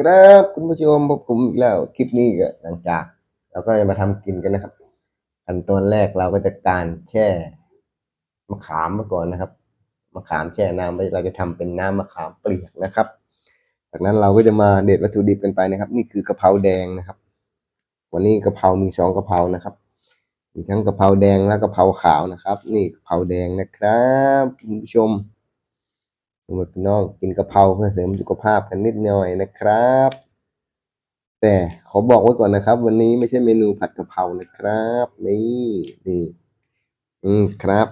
ครับคุณผู้ชมพบผมอีกแล้วคลิปนี้ก็หลังจาก เราก็จะมาทำกินกันนะครับ ขั้นตอนแรกเราก็จะการแช่มะขามมาก่อนนะครับมะขามแช่น้ำไว้เราจะทำเป็นน้ำมะขามเปียกนะครับ จากนั้นเราก็จะมาเด็ดวัตถุดิบกันไปนะครับ นี่คือกะเพราแดงนะครับ วันนี้กะเพรามีสองกะเพรานะครับ มีทั้งกะเพราแดงและกะเพราขาวนะครับ นี่กะเพราแดงนะครับคุณผู้ชม คุณพี่น้องกินกะเพราเพื่อเสริมสุขภาพกันนิดหน่อยนะครับ แต่ขอบอกไว้ก่อนนะครับ วันนี้ไม่ใช่เมนูผัดกะเพรานะครับ นี่นี่อืมครับ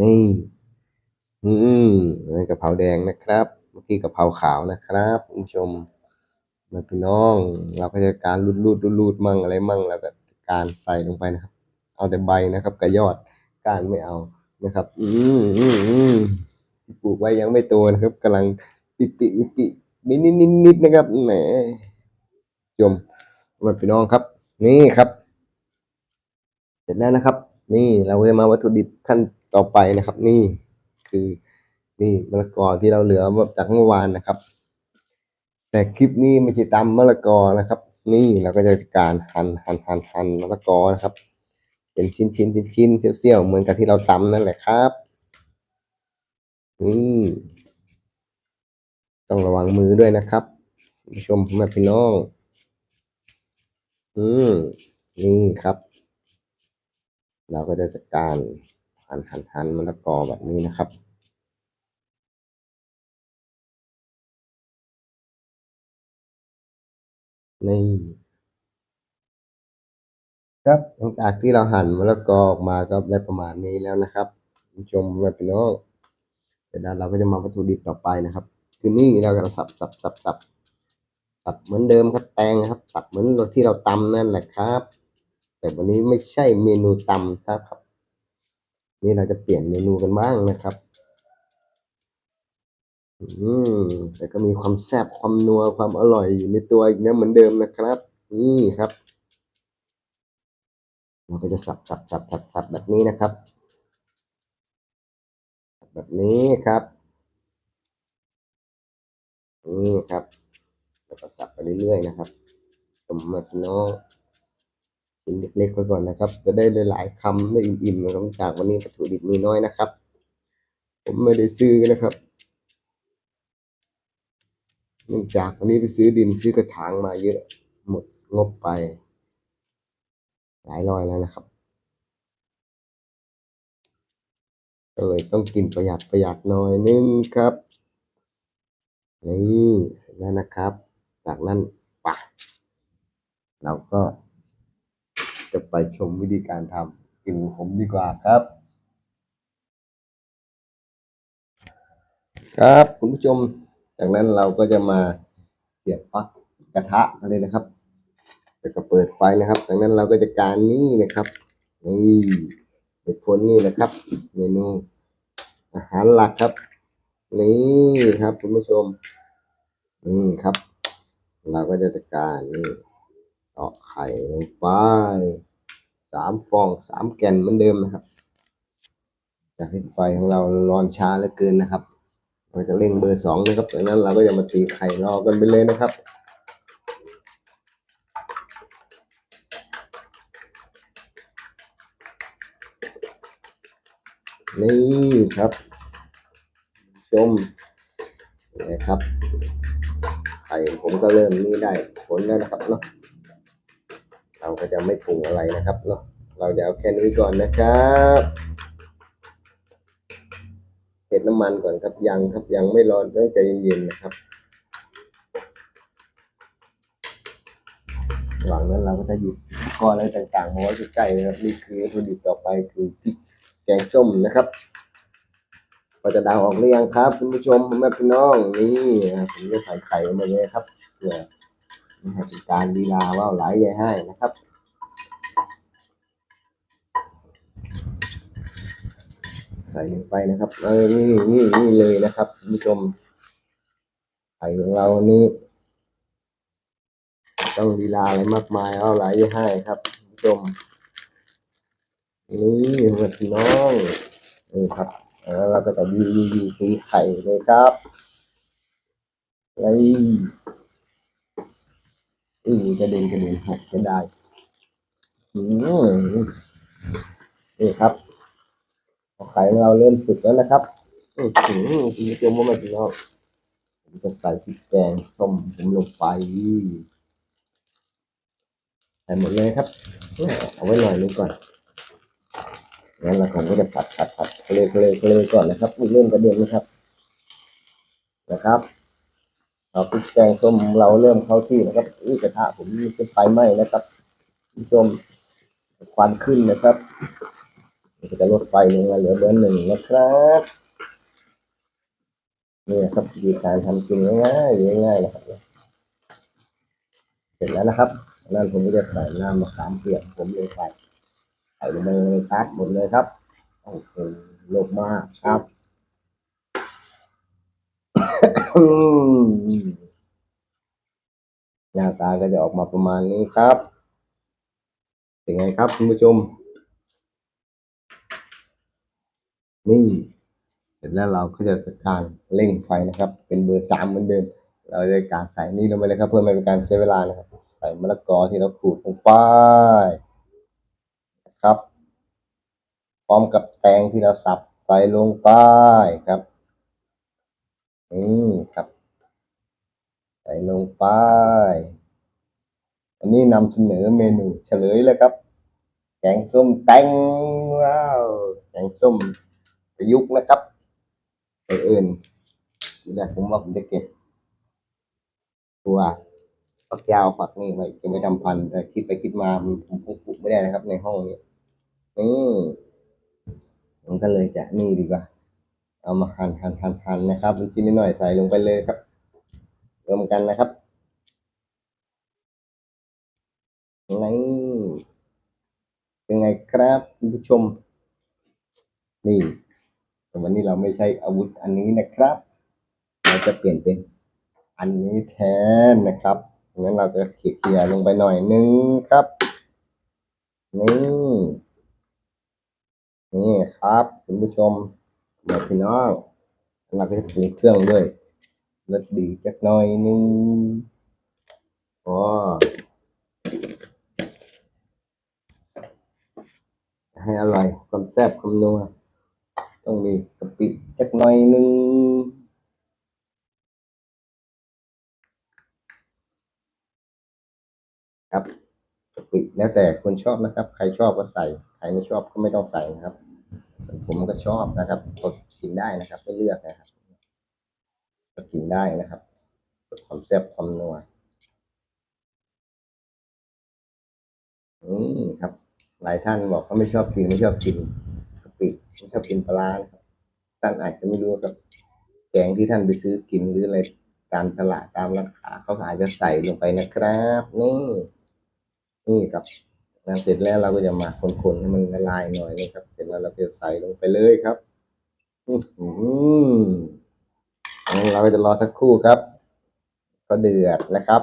นี่ อืมนี่กะเพราแดงนะครับเมื่อกี้กะเพราขาวนะครับคุณผู้ชมมาพี่น้อง เราก็จะการรูดรูดรูดรูดมั่งอะไรมั่งแล้วก็การใส่ลงไปนะครับ เอาแต่ใบนะครับกับยอดกานไม่เอา นะครับ อืมอืมอืมปลูกไว้ยังไม่โตนะครับกำลังปิปิปิปิมินิดนิดนิดนะครับแหมชมมาพี่น้องครับ นี่ครับ เสร็จแล้วนะครับ นี่เราจะมาวัตถุดิบขั้นต่อไปนะครับ นี่คือนี่มะละกอที่เราเหลือจากเมื่อวานนะครับ แต่คลิปนี้ไม่ใช่ตำมะละกอนะครับ นี่เราก็จะการหั่นหั่นหั่นหั่นมะละกอนะครับ เป็นชิ้นชิ้นชิ้นชิ้นเสี้ยวๆเหมือนกับที่เราตำนั่นแหละครับอืมต้องระวังมือด้วยนะครับผู้ชมพ่อแม่พี่น้อง อืมนี่ครับ เราก็จะจัดการหั่นหั่นหั่นมะละกอแบบนี้นะครับนี่ ครับหลังจากที่เราหั่นมะละกอออกมาก็ได้ประมาณนี้แล้วนะครับคุณผู้ชมแม่พี่น้องเสร็จแล้วเราก็จะมาวัตถุดิบต่อไปนะครับ คือนี่เราจะสับสับสับสับสับเหมือนเดิมครับแตงนะครับ สับเหมือนที่เราตำนั่นแหละครับ แต่วันนี้ไม่ใช่เมนูตำซะครับ นี่เราจะเปลี่ยนเมนูกันบ้างนะครับอืมแต่ก็มีความแซ่บความนัวความอร่อยอยู่ในตัวอีกนะเหมือนเดิมนะครับ นี่ครับ เราก็จะสับสับสับสับสับแบบนี้นะครับ แบบนี้ครับนี่ครับแล้วก็สับไปเรื่อยๆนะครับผมแบบน้องชิ้นเล็กๆไปก่อนนะครับ จะได้หลายๆคำได้อิ่มๆนะครับจากวันนี้วัตถุดิบมีน้อยนะครับ ผมไม่ได้ซื้อนะครับเนื่องจากวันนี้ไปซื้อดินซื้อกระถางมาเยอะหมดงบไป หลายร้อยแล้วนะครับก็เลยต้องกินประหยัดประหยัดหน่อยนึงครับนี่เสร็จแล้วนะครับ จากนั้นปะเราก็จะไปชมวิธีการทำกินผมดีกว่าครับ ครับคุณผู้ชม จากนั้นเราก็จะมาเสียบปลั๊กกระทะกันเลยนะครับ แล้วก็เปิดไฟนะครับ จากนั้นเราก็จะการนี่นะครับ นี่เป็นผลนี่นะครับ เมนูอาหารหลักครับ นี่ครับคุณผู้ชม นี่ครับ เราก็จะจัดการนี่ตอกไข่ลงไปสามฟองสามแก่นเหมือนเดิมนะครับจากที่ไฟของเราร้อนช้าเหลือเกินนะครับเราจะเร่งเบอร์สองนะครับจากนั้นเราก็จะมาตีไข่รอกันไปเลยนะครับ นี่ครับ ชมนี่ครับไข่ผมก็เริ่มนี่ได้ผลแล้วนะครับเนาะเราก็จะไม่ปรุงอะไรนะครับเนาะเราจะเอาแค่นี้ก่อนนะครับเสร็จน้ำมันก่อนครับยังครับยังไม่ร้อนต้องใจเย็นๆนะครับหว่างนั้นเราก็จะหยิบอุปก้อนอะไรต่างๆมาไว้ใกล้ๆนะครับนี่คือวัตถุดิบต่อไปคือพริก แกงส้มนะครับพอจะดาวออกหรือยังครับคุณผู้ชมแม่พี่น้องนี่ผมจะใส่ไข่มาเลยครับเพื่อให้เป็นการลีลาว่าหลายใหญ่ให้นะครับใส่ลงไปนะครับเออนี่นี่นี่เลยนะครับคุณผู้ชมไข่ของเรานี่ต้องลีลาอะไรมากมายเอาหลายใหญ่ให้ครับคุณผู้ชม นี่แม่พี่น้องนี่ครับแล้วเราก็จะดีดีดีตีไข่เลยครับไอ้อือกระเด็นกระเด็นหกจะได้อืมนี่ครับไข่เราเริ่มสุกแล้วนะครับอือหือคุณผู้ชมามันพี่น้องผมจะใส่พริกแกงส้มผมลงไปใส่หมดเลยครับเอาไว้หน่อยนึงก่อน งั้นเราผมก็จะผัดผัดผัดเลยเลยเลยก่อนนะครับมีเริ่มกระเด็นนะครับนะครับเอาพริกแกงส้มเราเริ่มเข้าที่นะครับอุ้ยกระทะผมนี่จะไฟไหม้นะครับคุณผู้ชมควันขึ้นนะครับจะลดไฟลงมาเหลือเบอร์หนึ่งนะครับนี่ครับวิธีการทำกินง่ายๆง่ายๆนะครับ เสร็จแล้วนะครับ นั่นผมก็จะใส่น้ำมะขามเปียกผมลงไป ส่ลงไปในตักหมดเลยครับโอ้โหโลกมากครับหน้าตาก็จะออกมาประมาณนี้ครับเป็นไงครับคุณผู้ชม นี่เสร็จแล้วเราก็จะจัดการเร่งไฟนะครับ เป็นเบอร์สามเหมือนเดิม เราจะการใส่นี่ลงไปเลยครับ เพื่อไม่เป็นการเสียเวลานะครับ ใส่มะละกอที่เราขูดลงไป ครับ พร้อมกับแตงที่เราสับใส่ลงไปครับนี่ครับ ใส่ลงไป อันนี้นำเสนอเมนูเฉลยเลยครับแกงส้มแตงว้าวแกงส้มประยุกต์นะครับเออื่นทีแรกผมว่าผมจะเก็บ ตัวฝักยาวฝักนี่ไว้จะไม่ทำพันแต่คิดไปคิดมาผมคงปลูกไม่ได้นะครับ ในห้องนี้ นี่ผมก็เลยจะนี่ดีกว่า เอามาหั่นหั่นหั่นหั่นนะครับเป็นชิ้นนิดหน่อยใส่ลงไปเลยครับรวมกันนะครับนี่เป็นไงครับคุณผู้ชม นี่แต่วันนี้เราไม่ใช้อาวุธอันนี้นะครับ เราจะเปลี่ยนเป็นอันนี้แทนนะครับงั้นเราจะเขี่ยลงไปหน่อยนึงครับ นี่ นี่ครับคุณผู้ชมมาพี่น้องเราก็จะมีเครื่องด้วยรสดีจักหน่อยนึงอ๋อให้อร่อยความแซ่บความนัวต้องมีกะปิจักหน่อยนึงครับกะปิ แล้วแต่คนชอบนะครับ ใครชอบก็ใส่ ใครไม่ชอบก็ไม่ต้องใส่นะครับส่วนผมก็ชอบนะครับกดกินได้นะครับ ไม่เลือกนะครับก็กินได้นะครับความแซ่บความนัวนี่ครับ หลายท่านบอกเขาไม่ชอบกินไม่ชอบกินกะปิไม่ชอบกินปลาครับท่านอาจจะไม่รู้กับแกงที่ท่านไปซื้อกินหรืออะไรตามตลาดตามร้านค้าเขาอาจจะใส่ลงไปนะครับ นี่ นี่ครับงานเสร็จแล้วเราก็จะมาคนๆให้มันละลายหน่อยนะครับ เสร็จแล้วเราจะใส่ลงไปเลยครับอือหืองั้นเราก็จะรอสักครู่ครับ ก็เดือดนะครับ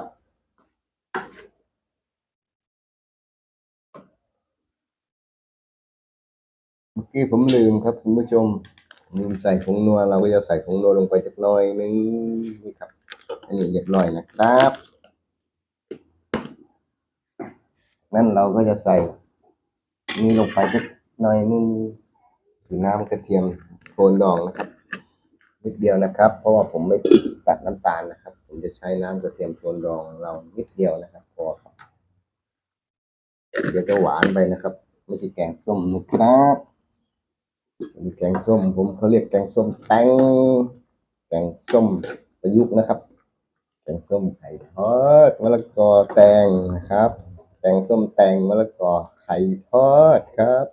เมื่อกี้ผมลืมครับคุณผู้ชมลืมใส่ผงนัวเราก็จะใส่ผงนัวลงไปจักหน่อยนึงนี่ครับ อันนี้เรียบร้อยนะครับ นั่นเราก็จะใส่นี่ลงไปสักหน่อยนึงคือน้ำกระเทียมโทนดองนะครับ นิดเดียวนะครับ เพราะว่าผมไม่ตัดน้ำตาลนะครับ ผมจะใช้น้ำกระเทียมโทนดองเรานิดเดียวนะครับพอครับเดี๋ยวจะหวานไปนะครับ ไม่ใช่แกงส้มนะครับแกงส้ม ผมเขาเรียกแกงส้มแตงแกงส้มประยุกต์นะครับ แกงส้มไข่ทอดมะละกอแตงนะครับ แกงส้มแตงมะละกอไข่ทอดครับ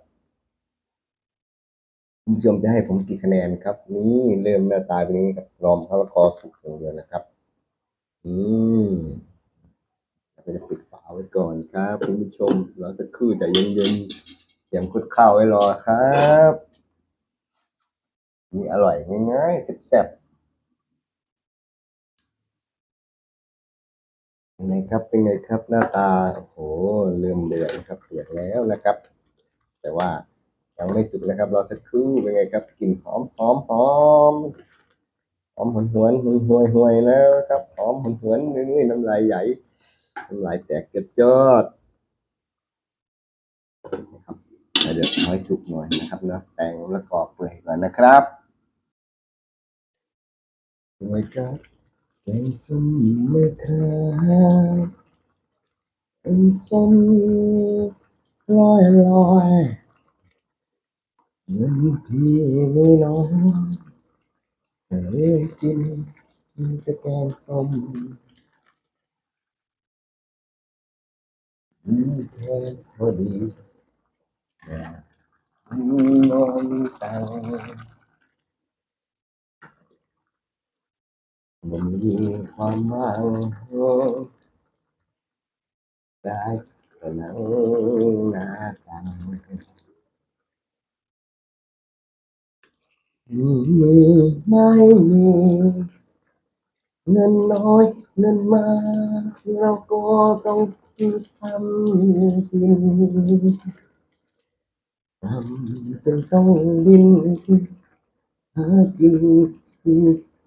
คุณผู้ชมจะให้ผมกี่คะแนนครับ นี่เริ่มหน้าตาเป็นอย่างนี้ครับรอมมะละกอสุกอย่างเดียวนะครับ อืมเราจะปิดฝาไว้ก่อนครับคุณผู้ชมรอสักครู่ใจเย็นๆเตรียมคุดข้าวไว้รอครับนี่อร่อยง่ายๆแซ่บ นไงครับเป็นไงครับหน้าตาโอ้โหเริ่มเดือดนะครับเดือดแล้วนะครับ แต่ว่ายังไม่สุกนะครับรอสักครู่เป็นไงครับกลิ่นหอมหอมหอมหอมหวนหวนหวนหวยหวยแล้วครับหอมหวนๆนี่น้ำลายใหญ่น้ำลายแตกเกิดยอดนะครับเดี๋ยวเอาให้สุกหน่อยนะครับเนาะแตงแล้วก็เปื่อยก่อนนะครับเลยครับแกงครับ แกงส้มลอยลอยๆเงินพี่ไม่น้อยเลยกินแต่แกงส้ มอืมแค่พอดีแต่นอนตังมันมีความหวังได้แต่นั่งหน้าตังมีไม่มีเงินน้อยเงินมากเราก็ต้องทำกินทำเป็นต้องบินหากิน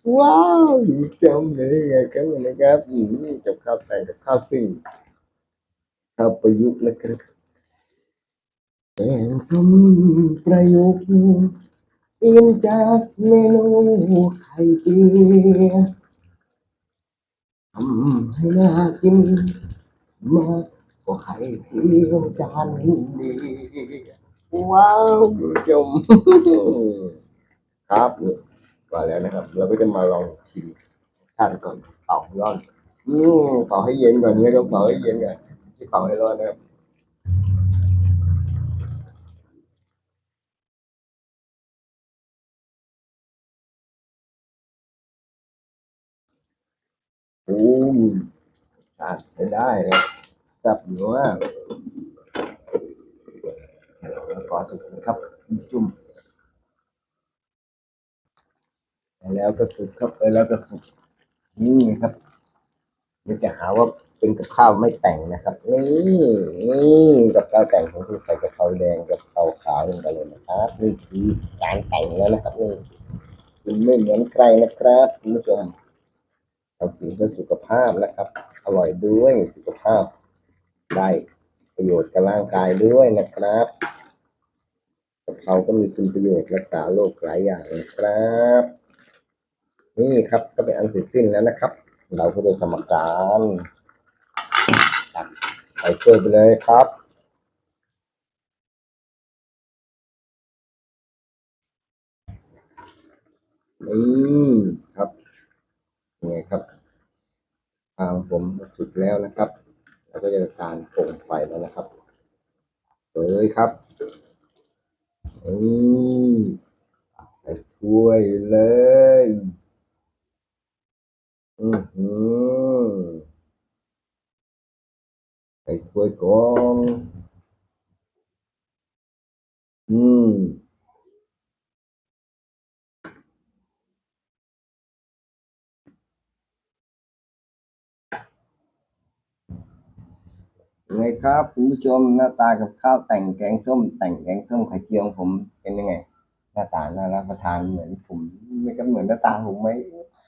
านั่งข้างกินกับข้าวแต่งแต่งแต่งจนสะแลสาวบ้านเพิ่นเอิ้นว่าบาอาว้าวจำเลยไงครับนะครับอืมกับข้าวแต่งกับข้าวซิ่งข้าวประยุกต์นะครับแกงส้มประยุกต์อินจากเมนูไข่เจียวทำให้น่ากินมากกว่าไข่เจียวจานเดียวว้าวคุณผู้ชมครับ นี่มาแล้วนะครับ เราก็จะมาลองชิมทานก่อนเป่าร้อนอืมเป่าให้เย็นก่อนนะครับเป่าให้เย็นก่อนที่เป่าให้ร้อนนะครับอืมทานใช้ได้นะสับหรือว่าแล้วก็สุกนะครับจุ่ม ไปแล้วก็สุกครับไปแล้วก็สุกนี่ครับเดี๋ยวจะหาว่าเป็นกับข้าวไม่แต่งนะครับนี่นี่กับข้าวแต่งผมคือใส่กะเพราแดงกับกะเพราขาวลงไปเลยนะครับนี่คือการแต่งแล้วนะครับนี่กินไม่เหมือนใครนะครับคุณผู้ชมเรากินเพื่อสุขภาพนะครับ อร่อยด้วยสุขภาพได้ประโยชน์กับร่างกายด้วยนะครับกะเพราก็มีคุณประโยชน์รักษาโรคหลายอย่างนะครับ นี่ครับก็เป็นอันเสร็จสิ้นแล้วนะครับ เราก็จะทำการตักใส่ถ้วยไปเลยครับนี่ครับยังไงครับทางผมสุดแล้วนะครับ แล้วก็จะการโป่งไฟแล้วนะครับเลยครับนี่ใส่ถ้วยเลย อือหือใส่ ถ้วยก่อนอืมไงครับคุณผู้ชมหน้าตากับข้าวแต่งแกงส้ม แต่งแกงส้มไข่เจียวผมเป็นยังไง หน้าตาน่ารับประทานเหมือนผม ไม่ก็เหมือนหน้าตาผมไหม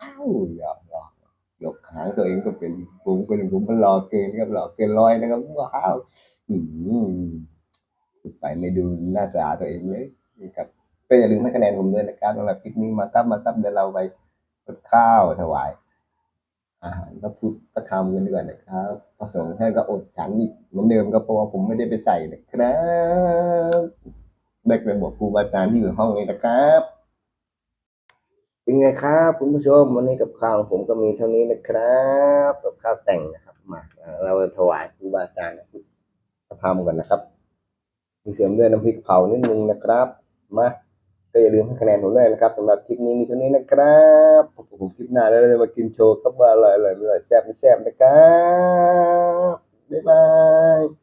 อ้าวหยอก ยกยกหางตัวเองก็เป็นผมก็เป็นผมมันรอเกินครับรอเกินร้อยนะครับว้าวไปไม่ดูหน้าตาตัวเองเลยนี่ครับก็อย่าลืมให้คะแนนผมด้วยนะครับสำหรับคลิปนี้มาครับมาครับเดี๋ยวเราไปกดข้าวถวายอาหารพระพุทธธรรมกันดีกว่านะครับพระสงฆ์ท่านก็อดฉันอีกเหมือนเดิมก็เพราะว่าผมไม่ได้ไปใส่นะครับได้ไปบอกครูบาอาจารย์ที่อยู่ห้องเลยนะครับ เป็นไงครับคุณผู้ชมวันนี้กับข้าวของผมก็มีเท่านี้นะครับกับข้าวแต่งนะครับมาเราถวายครูบาอาจารย์พระธรรมก่อนนะครับ มีเสริมด้วยน้ำพริกเผานิดนึงนะครับมาก็อย่าลืมให้คะแนนผมด้วยนะครับสำหรับคลิปนี้มีเท่านี้นะครับผมคลิปหน้าแล้วเราจะมากินโชว์ครับว่าอร่อยอร่อยไม่อร่อยแซ่บไม่แซ่บนะครับ